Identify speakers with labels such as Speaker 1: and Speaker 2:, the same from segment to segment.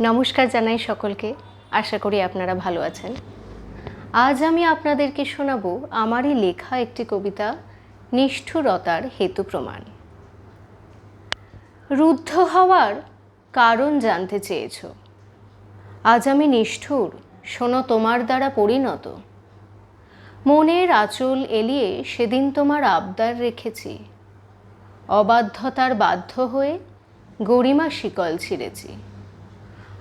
Speaker 1: নমস্কার জানাই সকলকে। আশা করি আপনারা ভালো আছেন। আজ আমি আপনাদেরকে শোনাব আমারই লেখা একটি কবিতা, নিষ্ঠুরতার হেতু প্রমাণ। রুদ্ধ হওয়ার কারণ জানতে চেয়েছ। আজ আমি নিষ্ঠুর, শোনো তোমার দ্বারা পরিণত। মনের আঁচল এলিয়ে সেদিন তোমার আবদার রেখেছি। অবাধ্যতার বাধ্য হয়ে গরিমা শিকল ছিঁড়েছি।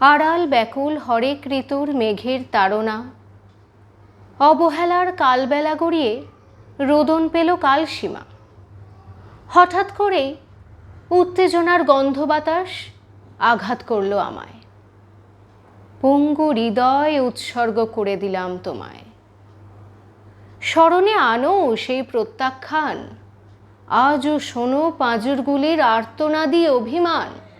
Speaker 1: আড়াল ব্যাকুল হরেক ঋতুর মেঘের তাড়না। অবহেলার কালবেলা গড়িয়ে রোদন পেল কালসীমা। হঠাৎ করেই উত্তেজনার গন্ধ বাতাস আঘাত করল আমায়। পঙ্গু হৃদয় উৎসর্গ করে দিলাম তোমায়। স্মরণে আনো সেই প্রত্যাখ্যান। আজও শোনো পাঁজরগুলির আর্তনাদি অভিমান।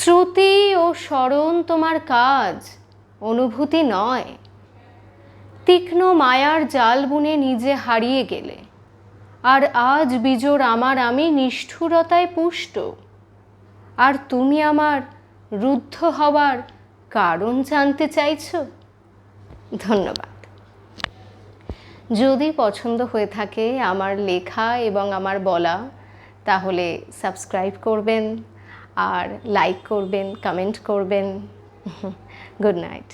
Speaker 1: শ্রুতি ও স্মরণ তোমার কাজ, অনুভূতি নয়। তীক্ষ্ণ মায়ার জাল বুনে নিজে হারিয়ে গেলে, আর আজ বিজোর আমার আমি নিষ্ঠুরতায় পুষ্ট। আর তুমি আমার রুদ্ধ হওয়ার কারণ জানতে চাইছ? ধন্যবাদ। যদি পছন্দ হয়ে থাকে আমার লেখা এবং আমার বলা, তাহলে সাবস্ক্রাইব করবেন। আর লাইক করবেন কমেন্ট করবেন। Good night